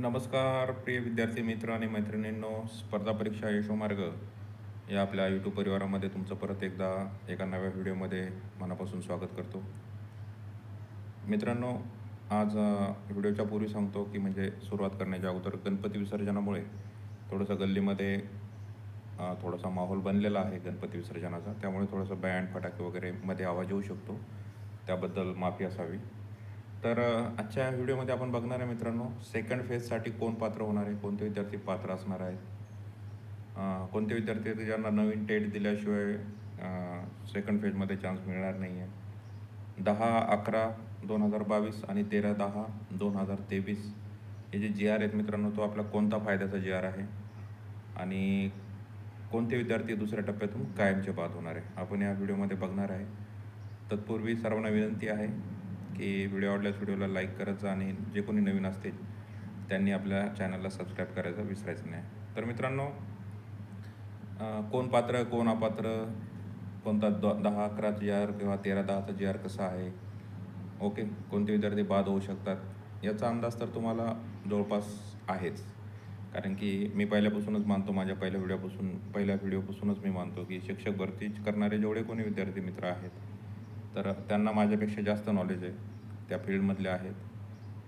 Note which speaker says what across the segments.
Speaker 1: नमस्कार प्रिय विद्यार्थी मित्र आणि मैत्रिणींनो स्पर्धा परीक्षा यशोमार्ग या आपल्या यूट्यूब परिवारामध्ये तुमचं परत एकदा एका नव्या व्हिडिओमध्ये मनापासून स्वागत करतो. मित्रांनो आज व्हिडिओच्या पूर्वी सांगतो की म्हणजे सुरुवात करण्याच्या अगोदर गणपती विसर्जनामुळे थोडंसं गल्लीमध्ये थोडासा माहोल बनलेला आहे गणपती विसर्जनाचा. त्यामुळे थोडंसं बँड फटाके वगैरे मध्ये आवाज येऊ शकतो. त्याबद्दल माफी असावी. तर आजच्या व्हिडिओमध्ये आपण बघणार आहे मित्रांनो सेकंड फेजसाठी कोण पात्र होणार आहे कोणते विद्यार्थी पात्र असणार आहेत? कोणते विद्यार्थी ज्यांना नवीन टेट दिल्याशिवाय सेकंड फेजमध्ये चान्स मिळणार नाही आहे दहा अकरा दोन हजार बावीस आणि तेरा दहा दोन हजार तेवीस. हे जे जी आर आहेत मित्रांनो तो आपला कोणता फायद्याचा जी आर आहे? आणि कोणते विद्यार्थी दुसऱ्या टप्प्यातून कायमचे बाद होणार आहे? आपण या व्हिडिओमध्ये बघणार आहे. तत्पूर्वी सर्वांना विनंती आहे की व्हिडिओ आवडल्यास व्हिडिओला लाईक करत जा आणि जे कोणी नवीन असतील त्यांनी आपल्या चॅनलला सबस्क्राईब करायचं विसरायचं नाही. तर मित्रांनो कोण पात्र कोण अपात्र कोणता द दहा अकरा जी आर किंवा तेरा दहाचा जी आर कसा आहे? ओके कोणते विद्यार्थी बाद होऊ शकतात? याचा अंदाज तर तुम्हाला जवळपास आहेच. कारण की मी पहिल्यापासूनच मानतो माझ्या पहिल्या व्हिडिओपासून पहिल्या व्हिडिओपासूनच मी मानतो की शिक्षक भरती करणारे जेवढे कोणी विद्यार्थी मित्र आहेत तर त्यांना माझ्यापेक्षा जास्त नॉलेज आहे त्या फील्डमधले आहेत.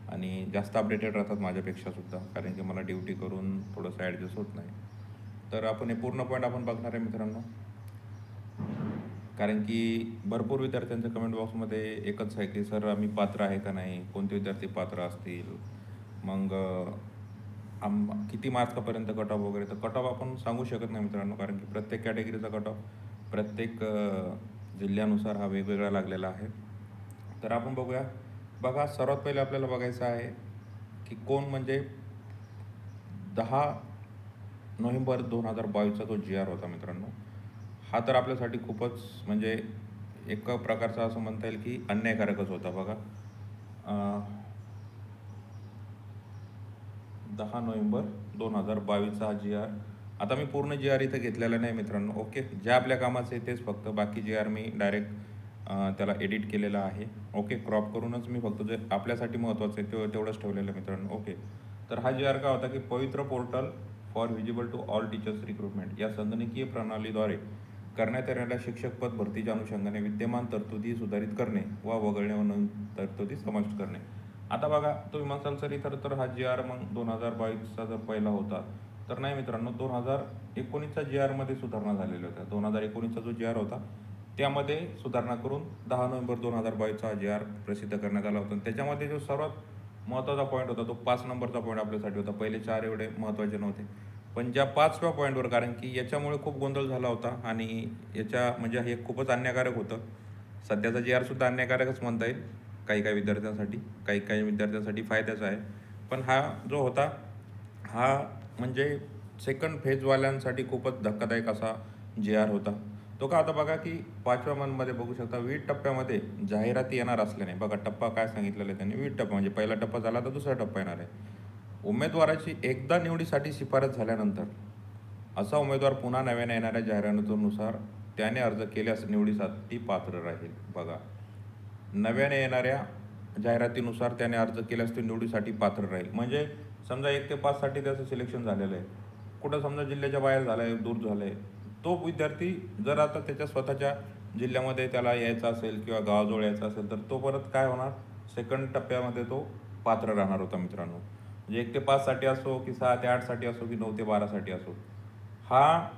Speaker 1: आणि जास्त अपडेटेड राहतात माझ्यापेक्षासुद्धा कारण की मला ड्युटी करून थोडंसं ॲडजस्ट होत नाही. तर आपण हे पूर्ण पॉईंट आपण बघणार आहे मित्रांनो. कारण की भरपूर विद्यार्थ्यांच्या कमेंट बॉक्समध्ये एकच आहे की सर आम्ही पात्र आहे का नाही? कोणते विद्यार्थी पात्र असतील? मग आम किती मार्क्सपर्यंत कट ऑफ वगैरे? तर कट ऑफ आपण सांगू शकत नाही मित्रांनो कारण की प्रत्येक कॅटेगरीचा कट ऑफ प्रत्येक जिल्ह्यानुसार हा वेगवेगळा लागलेला आहे. तर आपण बघूया. बघा सर्वात पहिले आपल्याला बघायचं आहे की कोण म्हणजे दहा नोव्हेंबर दोन हजार बावीसचा जो जी आर होता मित्रांनो हा तर आपल्यासाठी खूपच म्हणजे एक प्रकारचा असं म्हणता येईल की अन्यायकारकच होता बघा. दहा नोव्हेंबर दोन हजार बावीसचा हा जी आर आता मी पूर्ण जी आर इथं घेतलेला नाही मित्रांनो. ओके ज्या आपल्या कामाचं आहे तेच फक्त. बाकी जी आर मी डायरेक्ट त्याला एडिट केलेलं आहे. ओके क्रॉप करूनच मी फक्त जे आपल्यासाठी महत्त्वाचं आहे ते तेवढंच ठेवलेलं आहे मित्रांनो. ओके तर हा जी आर का होता की Pavitra portal for visible to all teachers recruitment या संगणकीय प्रणालीद्वारे करण्यात येणाऱ्या शिक्षकपद भरतीच्या अनुषंगाने विद्यमान तरतुदी सुधारित करणे व वगळणे व नवीन तरतुदी समाविष्ट करणे. आता बघा तुम्ही म्हणसाल सर इतर तर हा जी आर मग दोन हजार बावीसचा जर पहिला होता तर नाही मित्रांनो दोन हजार एकोणीसच्या जी आरमध्ये सुधारणा झालेल्या होत्या. दोन हजार एकोणीसचा जो जी आर होता त्यामध्ये सुधारणा करून दहा नोव्हेंबर दोन हजार बावीसचा हा जी आर प्रसिद्ध करण्यात आला होता. त्याच्यामध्ये जो सर्वात महत्त्वाचा पॉईंट होता तो पाच नंबरचा पॉईंट आपल्यासाठी होता. पहिले चार एवढे महत्त्वाचे नव्हते. पण ज्या पाचव्या पॉईंटवर कारण की याच्यामुळे खूप गोंधळ झाला होता आणि याच्या म्हणजे हे खूपच अन्यायकारक होतं. सध्याचा जी आर सुद्धा अन्यायकारकच म्हणता येईल. काही काही विद्यार्थ्यांसाठी काही काही विद्यार्थ्यांसाठी फायद्याचा आहे. पण हा जो होता हा म्हणजे सेकंड फेजवाल्यांसाठी खूपच धक्कादायक असा जे आर होता. तो का आता बघा की पाचव्या मनमध्ये बघू शकता वीट टप्प्यामध्ये जाहिराती येणार असल्याने बघा टप्पा काय सांगितलेला आहे त्यांनी वीट टप्पा म्हणजे पहिला टप्पा झाला तर दुसरा टप्पा येणार आहे. उमेदवाराची एकदा निवडीसाठी शिफारस झाल्यानंतर असा उमेदवार पुन्हा नव्याने येणाऱ्या जाहिरातीनुसार त्याने अर्ज केल्यास निवडीसाठी पात्र राहील. बघा नव्याने येणाऱ्या जाहिरातीनुसार त्याने अर्ज केल्यास तो निवडीसाठी पात्र राहील. म्हणजे समजा एक ते पाचसाठी त्याचं सिलेक्शन झालेलं आहे. कुठं समजा जिल्ह्याच्या बाहेर झालं आहे दूर झालं आहे तो विद्यार्थी जर आता त्याच्या स्वतःच्या जिल्ह्यामध्ये त्याला यायचा असेल किंवा गावाजवळ यायचा असेल तर तो परत काय होणार? सेकंड टप्प्यामध्ये तो पात्र राहणार होता मित्रांनो. म्हणजे एक ते पाचसाठी असो की सहा ते आठसाठी असो की नऊ ते बारासाठी असो. हा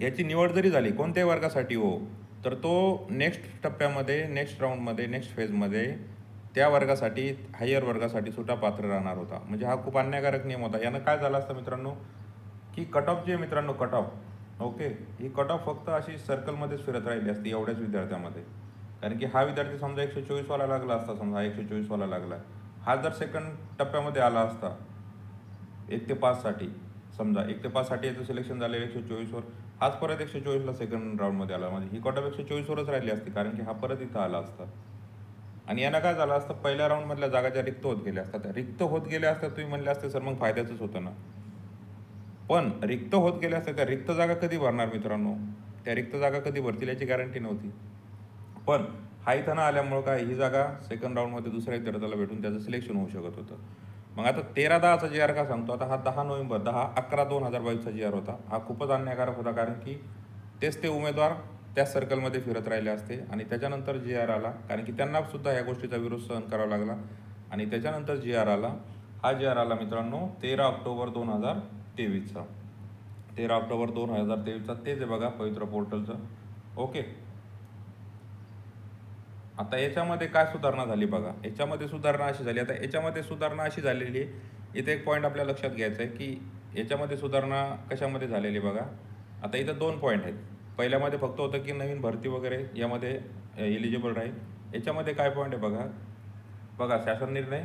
Speaker 1: याची निवड जरी झाली कोणत्याही वर्गासाठी हो तर तो नेक्स्ट टप्प्यामध्ये नेक्स्ट राऊंडमध्ये नेक्स्ट फेजमध्ये त्या वर्गासाठी हायर वर्गासाठी सुद्धा पात्र राहणार होता. म्हणजे हा खूप अन्यायकारक नियम होता. यानं काय झालं असतं मित्रांनो? की कट ऑफ जे आहे मित्रांनो कट ऑफ ओके ही कट ऑफ फक्त अशी सर्कलमध्येच फिरत राहिली असती एवढ्याच विद्यार्थ्यामध्ये. कारण की हा विद्यार्थी समजा एकशे चोवीसवाला लागला असता समजा एकशे चोवीसवाला लागला. हा जर सेकंड टप्प्यामध्ये आला असता एक ते पाचसाठी समजा एक ते पाचसाठी याचं सिलेक्शन झालं एकशे चोवीसवर हाच परत एकशे चोवीसला सेकंड राऊंडमध्ये आला. म्हणजे ही कट ऑफ एकशे चोवीसवरच राहिली असती कारण की हा परत इथं आला असता. आणि यांना काय झालं असतं पहिल्या राऊंडमधल्या जागा ज्या रिक्त होत गेल्या असतात त्या रिक्त होत गेल्या असतात तुम्ही म्हणले असते सर मग फायद्याचंच होतं ना. पण रिक्त होत गेल्या असतात त्या रिक्त जागा कधी भरणार मित्रांनो? त्या रिक्त जागा कधी भरतील याची गॅरंटी नव्हती. पण हा इथं न आल्यामुळं काय ही जागा सेकंड राऊंडमध्ये दुसऱ्या विद्यार्थ्याला भेटून त्याचं सिलेक्शन होऊ शकत होतं. मग आता तेरा दहाचा जी आर का सांगतो? आता हा दहा नोव्हेंबर दहा अकरा दोन हजार बावीसचा जी आर होता. हा खूपच अन्यायकारक होता कारण की तेच ते उमेदवार त्याच सर्कलमध्ये फिरत राहिले असते आणि त्याच्यानंतर जी आर आला. कारण की त्यांना सुद्धा या गोष्टीचा विरोध सहन करावा लागला. आणि त्याच्यानंतर जी आर आला. हा जी आर आला मित्रांनो तेरा ऑक्टोबर दोन हजार तेवीसचा. तेरा ऑक्टोबर दोन हजार तेवीसचा. तेच आहे बघा पवित्र पोर्टलचं. ओके. आता याच्यामध्ये काय सुधारणा झाली बघा. याच्यामध्ये सुधारणा अशी झाली. आता याच्यामध्ये सुधारणा अशी झालेली आहे. इथे एक पॉईंट आपल्या लक्षात घ्यायचा आहे की याच्यामध्ये सुधारणा कशामध्ये झालेली बघा. आता इथं दोन पॉईंट आहेत. पहिल्यामध्ये फक्त होतं की नवीन भरती वगैरे यामध्ये एलिजिबल राहील. याच्यामध्ये काय पॉईंट आहे बघा? बघा शासन निर्णय.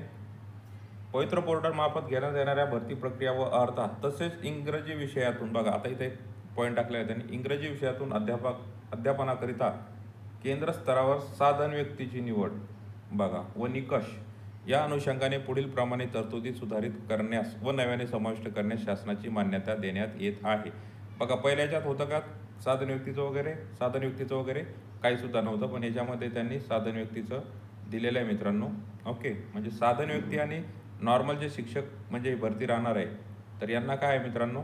Speaker 1: पवित्र पोर्टलमार्फत घेण्यात येणाऱ्या भरती प्रक्रिया व अर्थात तसेच इंग्रजी विषयातून बघा आता इथे पॉईंट टाकले आहे त्यांनी. इंग्रजी विषयातून अध्यापक अध्यापनाकरिता केंद्र स्तरावर साधन व्यक्तीची निवड बघा व निकष या अनुषंगाने पुढील प्रमाणे तरतुदी सुधारित करण्यास व नव्याने समाविष्ट करण्यास शासनाची मान्यता देण्यात येत आहे. बघा पहिल्या याच्यात होतं का? साधन व्यक्तीचं वगैरे साधन व्यक्तीचं वगैरे काही सुद्धा नव्हतं पण याच्यामध्ये त्यांनी साधन व्यक्तीचं दिलेलं आहे मित्रांनो. ओके म्हणजे साधन व्यक्ती आणि नॉर्मल जे शिक्षक म्हणजे भरती राहणार आहे तर यांना काय आहे मित्रांनो?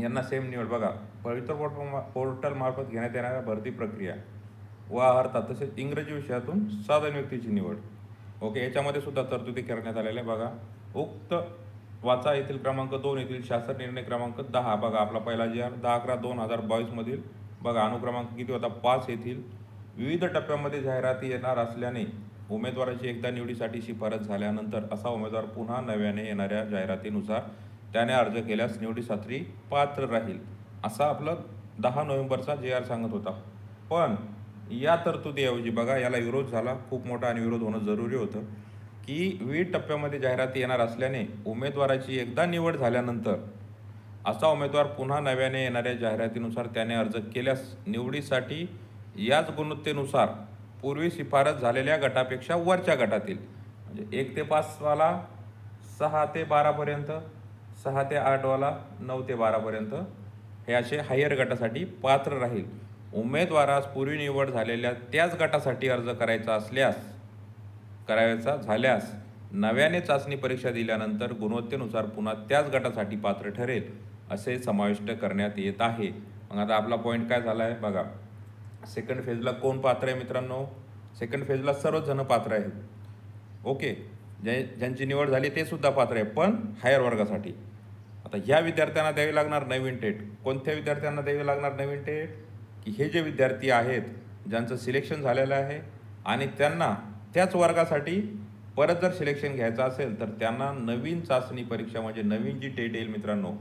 Speaker 1: यांना सेम निवड. बघा पवित्र पोर्ट पोर्टलमार्फत घेण्यात येणाऱ्या भरती प्रक्रिया व अर्थात तसेच इंग्रजी विषयातून साधन व्यक्तीची निवड. ओके याच्यामध्ये सुद्धा तरतुदी करण्यात आलेल्या आहे. बघा उक्त वाचा येथील क्रमांक दोन येथील शासन निर्णय क्रमांक दहा. बघा आपला पहिला जी आर. दहा अकरा दोन हजार बावीसमधील बघा अनुक्रमांक किती होता? पाच येथील. विविध टप्प्यामध्ये जाहिराती येणार असल्याने उमेदवाराची एकदा निवडीसाठी शिफारस झाल्यानंतर असा उमेदवार पुन्हा नव्याने येणाऱ्या जाहिरातीनुसार त्याने अर्ज केल्यास निवडीसाठी पात्र राहील. असा आपलं दहा नोव्हेंबरचा जे आर सांगत होता. पण या तरतुदीऐवजी बघा याला विरोध झाला. खूप मोठा आणि विरोध होणं जरुरी होतं. ही विविध टप्प्यामध्ये जाहिराती येणार असल्याने उमेदवाराची एकदा निवड झाल्यानंतर असा उमेदवार पुन्हा नव्याने येणाऱ्या जाहिरातीनुसार त्याने अर्ज केल्यास निवडीसाठी याच गुणवत्तेनुसार पूर्वी शिफारस झालेल्या गटापेक्षा वरच्या गटातील म्हणजे एक ते पाचवाला सहा ते बारापर्यंत सहा ते आठवाला नऊ ते बारापर्यंत हे असे हायर गटासाठी पात्र राहील. उमेदवारास पूर्वी निवड झालेल्या त्याच गटासाठी अर्ज करायचा असल्यास करायचा झाल्यास नव्याने चाचणी परीक्षा दिल्यानंतर गुणवत्तेनुसार पुन्हा त्याच गटासाठी पात्र ठरेल असे समाविष्ट करण्यात येत आहे. मग आता आपला पॉईंट काय झाला आहे बघा सेकंड फेजला कोण पात्र आहे मित्रांनो? सेकंड फेजला सर्वचजणं पात्र आहेत. ओके जे ज्यांची निवड झाली ते सुद्धा पात्र आहे पण हायर वर्गासाठी. आता ह्या विद्यार्थ्यांना द्यावी लागणार नवीन टेट. कोणत्या विद्यार्थ्यांना द्यावी लागणार नवीन टेट? की हे जे विद्यार्थी आहेत ज्यांचं सिलेक्शन झालेलं आहे आणि त्यांना त्याच वर्गासाठी परत जर सिलेक्शन घ्यायचं असेल तर त्यांना नवीन चाचणी परीक्षा म्हणजे नवीन जी टेट येईल मित्रांनो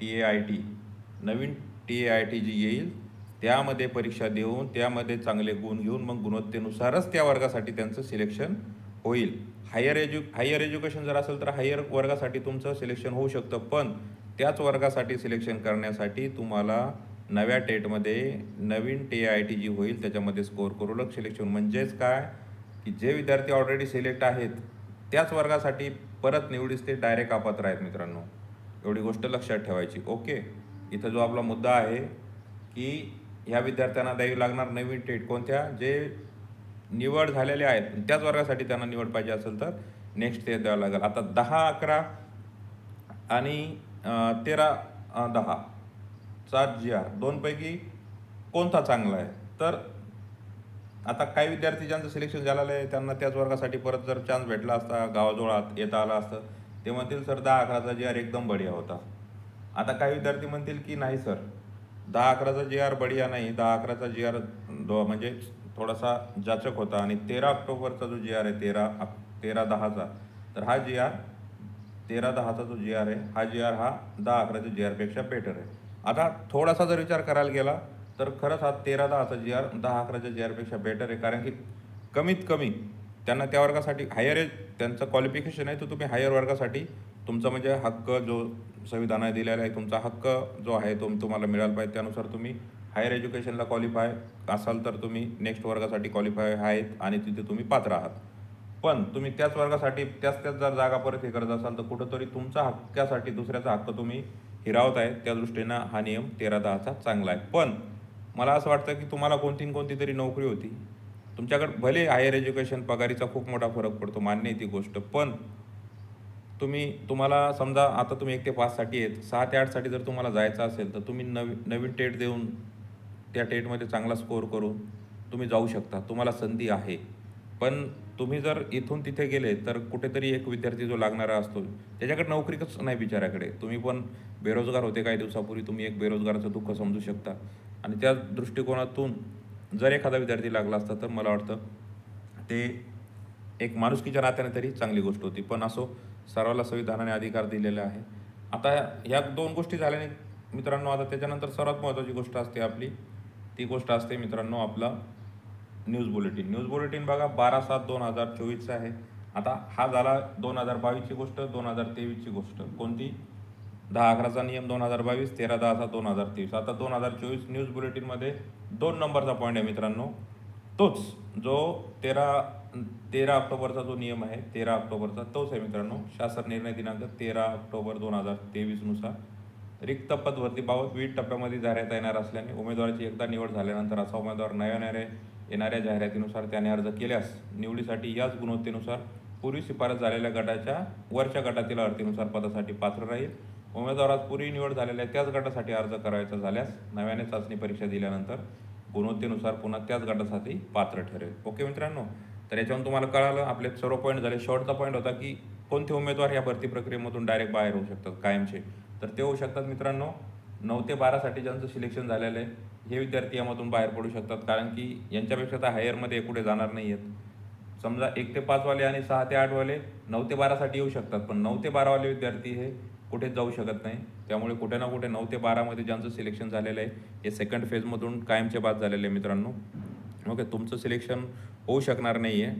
Speaker 1: टी ए आय टी नवीन टी ए आय टी जी येईल त्यामध्ये परीक्षा देऊन त्यामध्ये चांगले गुण घेऊन मग गुणवत्तेनुसारच त्या वर्गासाठी त्यांचं सिलेक्शन होईल. हायर एज्यु हायर एज्युकेशन जर असेल तर हायर वर्गासाठी तुमचं सिलेक्शन होऊ शकतं पण त्याच वर्गासाठी सिलेक्शन करण्यासाठी तुम्हाला नव्या टेटमध्ये नवीन टी आय टी जी होईल त्याच्यामध्ये स्कोअर करू लग सिलेक्शन म्हणजेच काय? की जे विद्यार्थी ऑलरेडी सिलेक्ट आहेत त्याच वर्गासाठी परत निवडीस ते डायरेक्ट अपात्र आहेत मित्रांनो. एवढी गोष्ट लक्षात ठेवायची. ओके? इथं जो आपला मुद्दा आहे की ह्या विद्यार्थ्यांना द्यावी लागणार नवीन टेट कोणत्या? जे निवड झालेले आहेत त्याच वर्गासाठी त्यांना निवड पाहिजे असेल तर नेक्स्ट ते द्यावं लागेल. आता दहा अकरा आणि तेरा दहा. सात जी आर दोनपैकी कोणता चांगला आहे? तर आता काही विद्यार्थी ज्यांचं सिलेक्शन झालेलं आहे त्यांना त्याच वर्गासाठी परत जर चान्स भेटला असता गावाजवळात येता आला असतं ते म्हणतील सर दहा अकराचा जी आर एकदम बढिया होता. आता काही विद्यार्थी म्हणतील की नाही सर दहा अकराचा जी आर बढिया नाही दहा अकराचा जी आर दो म्हणजे थोडासा जाचक होता आणि तेरा ऑक्टोबरचा जो जी आर आहे तेरा तेरा दहाचा तर हा जी आर तेरा दहाचा जो जी आर आहे हा जी आर हा दहा अकराच्या जी आरपेक्षा बेटर आहे. आता थोडासा जर विचार करायला गेला तर खरंच हा तेरा दहाचा जी आर दहा अकराच्या जी आरपेक्षा बेटर आहे. कारण की कमीत कमी त्यांना त्या वर्गासाठी हायर एज त्यांचं क्वालिफिकेशन आहे तर तुम्ही हायर वर्गासाठी तुमचा म्हणजे हक्क जो संविधानाने दिलेला आहे तुमचा हक्क जो आहे तो तुम्हाला मिळाला पाहिजे. त्यानुसार तुम्ही हायर एज्युकेशनला क्वालिफाय असाल तर तुम्ही नेक्स्ट वर्गासाठी क्वालिफाय आहेत आणि तिथे तुम्ही पात्र आहात. पण तुम्ही त्याच वर्गासाठी त्याच त्याच जर जागा परत हे करत असाल तर कुठंतरी तुमचा हक्कासाठी दुसऱ्याचा हक्क तुम्ही हिरावत आहे. त्या दृष्टीनं हा नियम तेरा दहाचा चांगला आहे. पण मला असं वाटतं की तुम्हाला कोणती न कोणती तरी नोकरी होती. तुमच्याकडे भले हायर एज्युकेशन पगारीचा खूप मोठा फरक पडतो मान्य आहे ती गोष्ट पण तुम्ही तुम्हाला समजा आता तुम्ही एक ते पाचसाठी आहेत सहा ते आठसाठी जर तुम्हाला जायचं असेल तर तुम्ही नवी नवीन टेट देऊन त्या टेटमध्ये चांगला स्कोअर करून तुम्ही जाऊ शकता तुम्हाला संधी आहे. पण तुम्ही जर इथून तिथे गेले तर कुठेतरी एक विद्यार्थी जो लागणारा असतो त्याच्याकडे नोकरीच नाही बिचाऱ्याकडे. तुम्ही पण बेरोजगार होते काही दिवसापूर्वी तुम्ही एक बेरोजगाराचं दुःख समजू शकता. आणि त्या दृष्टिकोनातून जर एखादा विद्यार्थी लागला असता तर मला वाटतं ते एक माणुसकीच्या नात्याने तरी चांगली गोष्ट होती. पण असो सर्वाला संविधानाने अधिकार दिलेला आहे. आता ह्या दोन गोष्टी झाल्याने मित्रांनो आता त्याच्यानंतर सर्वात महत्त्वाची गोष्ट असते आपली. ती गोष्ट असते मित्रांनो आपला न्यूज बुलेटिन. न्यूज बुलेटिन बघा बारा सात दोन हजार चोवीसचा आहे. आता हा झाला दोन हजार बावीसची गोष्ट दोन हजार तेवीसची गोष्ट. कोणती? दहा अकराचा नियम दोन हजार बावीस तेरा दहाचा दोन हजार तेवीस. आता दोन हजार चोवीस न्यूज बुलेटिनमध्ये दोन नंबरचा पॉईंट आहे मित्रांनो. तोच जो तेरा तेरा ऑक्टोबरचा जो नियम आहे तेरा ऑक्टोबरचा तोच आहे मित्रांनो. शासन निर्णय दिनांक तेरा ऑक्टोबर दोन हजार तेवीसनुसार रिक्त पद भरतीबाबत विविध टप्प्यामध्ये जाहिरात येणार असल्याने उमेदवाराची एकदा निवड झाल्यानंतर असा उमेदवार नव्याने येणाऱ्या जाहिरातीनुसार त्याने अर्ज केल्यास निवडीसाठी याच गुणवत्तेनुसार पूर्वी शिफारस झालेल्या गटाच्या वरच्या गटातील अर्थीनुसार पदासाठी पात्र राहील. उमेदवारात पूर्वी निवड झालेल्या त्याच गटासाठी अर्ज करायचा झाल्यास नव्याने चाचणी परीक्षा दिल्यानंतर गुणवत्तेनुसार पुन्हा त्याच गटासाठी पात्र ठरेल. ओके मित्रांनो? तर याच्यावरून तुम्हाला कळालं आपले सर्व पॉईंट झाले. शेवटचा पॉईंट होता की कोणते उमेदवार या भरती प्रक्रियेमधून डायरेक्ट बाहेर होऊ शकतात कायमचे? तर ते होऊ शकतात मित्रांनो नऊ ते बारासाठी ज्यांचं सिलेक्शन झालेलं आहे हे विद्यार्थी यामधून बाहेर पडू शकतात. कारण की यांच्यापेक्षा तर हायरमध्ये कुठे जाणार नाही आहेत समजा एक ते पाचवाले आणि सहा ते आठवाले नऊ ते बारासाठी येऊ शकतात पण नऊ ते बारावाले विद्यार्थी हे कुठेच जाऊ शकत नाही. त्यामुळे कुठे ना कुठे नऊ ते बारामध्ये ज्यांचं सिलेक्शन झालेलं आहे हे सेकंड फेजमधून कायमचे बाद झालेले आहे मित्रांनो. ओके तुमचं सिलेक्शन होऊ शकणार नाही आहे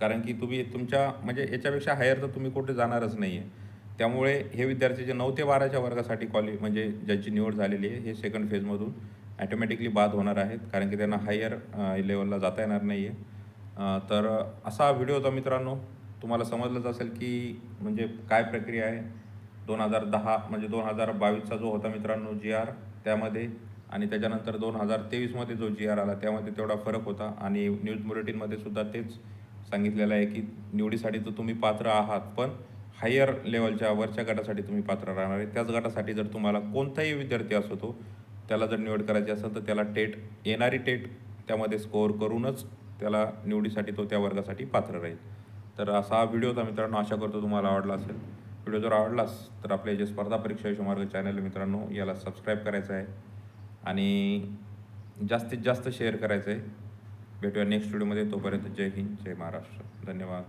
Speaker 1: कारण की तुम्ही तुमच्या म्हणजे याच्यापेक्षा हायर तर तुम्ही कुठे जाणारच नाही आहे त्यामुळे हे विद्यार्थी जे नऊ ते बाराच्या वर्गासाठी कॉलेज म्हणजे ज्यांची निवड झालेली आहे हे सेकंड फेजमधून ॲटोमॅटिकली बाद होणार आहेत. कारण की त्यांना हायर लेवलला जाता येणार नाही आहे तर असा व्हिडिओ होता मित्रांनो. तुम्हाला समजलंच असेल की म्हणजे काय प्रक्रिया आहे. दोन हजार दहा म्हणजे दोन हजार बावीसचा जो होता मित्रांनो जी आर त्यामध्ये आणि त्याच्यानंतर दोन हजार तेवीसमध्ये जो जी आर आला त्यामध्ये तेवढा फरक होता. आणि न्यूज बुलेटिनमध्ये सुद्धा तेच सांगितलेलं आहे की निवडीसाठी तर तुम्ही पात्र आहात पण हायर लेवलच्या वरच्या गटासाठी तुम्ही पात्र राहणार आहे. त्याच गटासाठी जर तुम्हाला कोणताही विद्यार्थी असो तो त्याला जर निवड करायची असेल तर त्याला टेट येणारी टेट त्यामध्ये स्कोअर करूनच त्याला निवडीसाठी तो त्या वर्गासाठी पात्र राहील. तर असा हा व्हिडिओ होता मित्रांनो आशा करतो तुम्हाला आवडला असेल. व्हिडिओ जर आवडलाच तर आपले जे स्पर्धा परीक्षा यशुमार्ग चॅनल मित्रांनो याला सबस्क्राईब करायचं आहे. आणि जास्तीत जास्त शेअर करायचं आहे. भेटूया नेक्स्ट व्हिडिओमध्ये तोपर्यंत जय हिंद जय महाराष्ट्र. धन्यवाद.